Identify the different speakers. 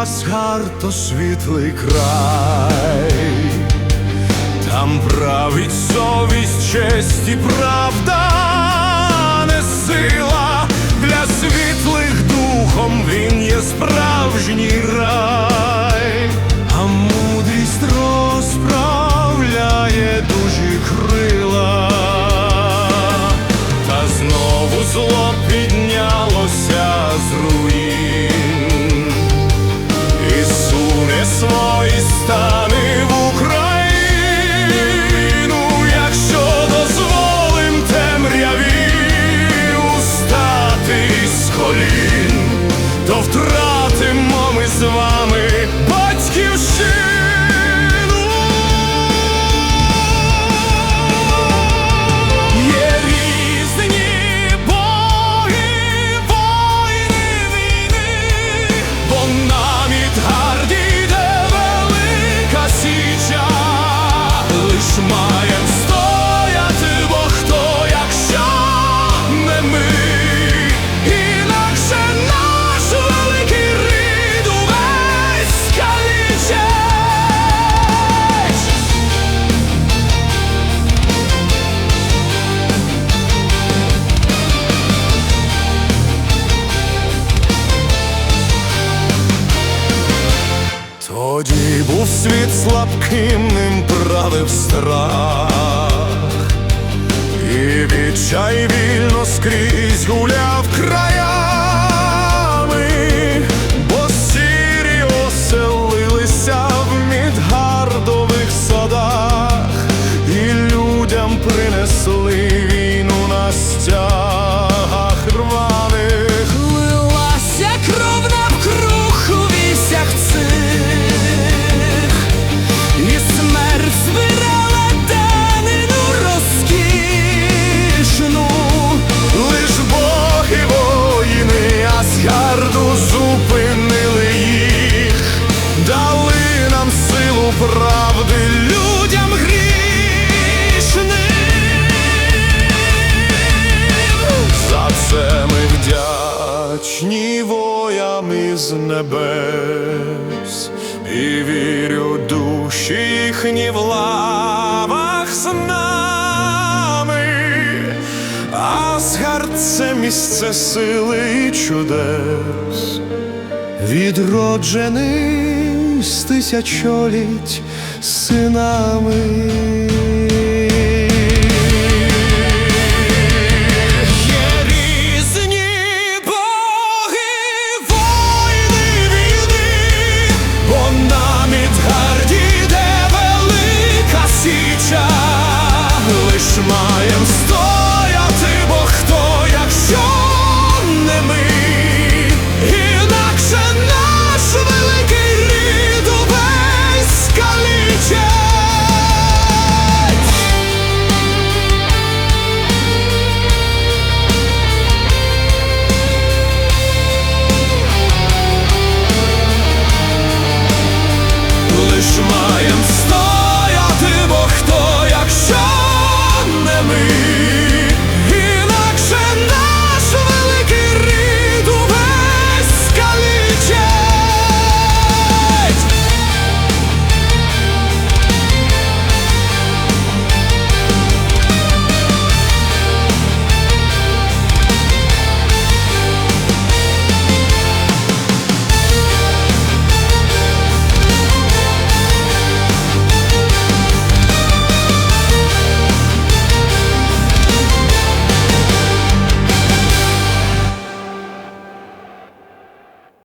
Speaker 1: є Асгард, то світлий край, там править совість, честь і правда, не сила. Для світлих духом він є справжній рай, то втратимо був слабким, ним правив страх, і відчай вільно скрізь гуляв краями, бо сірі оселилися в Мідгардових садах, і людям принесли війну на стягах вдячні воям із небес, і вірю душі їхні в лавах з нами. Асгард це місце сили і чудес, відроджений з тисячоліть синами.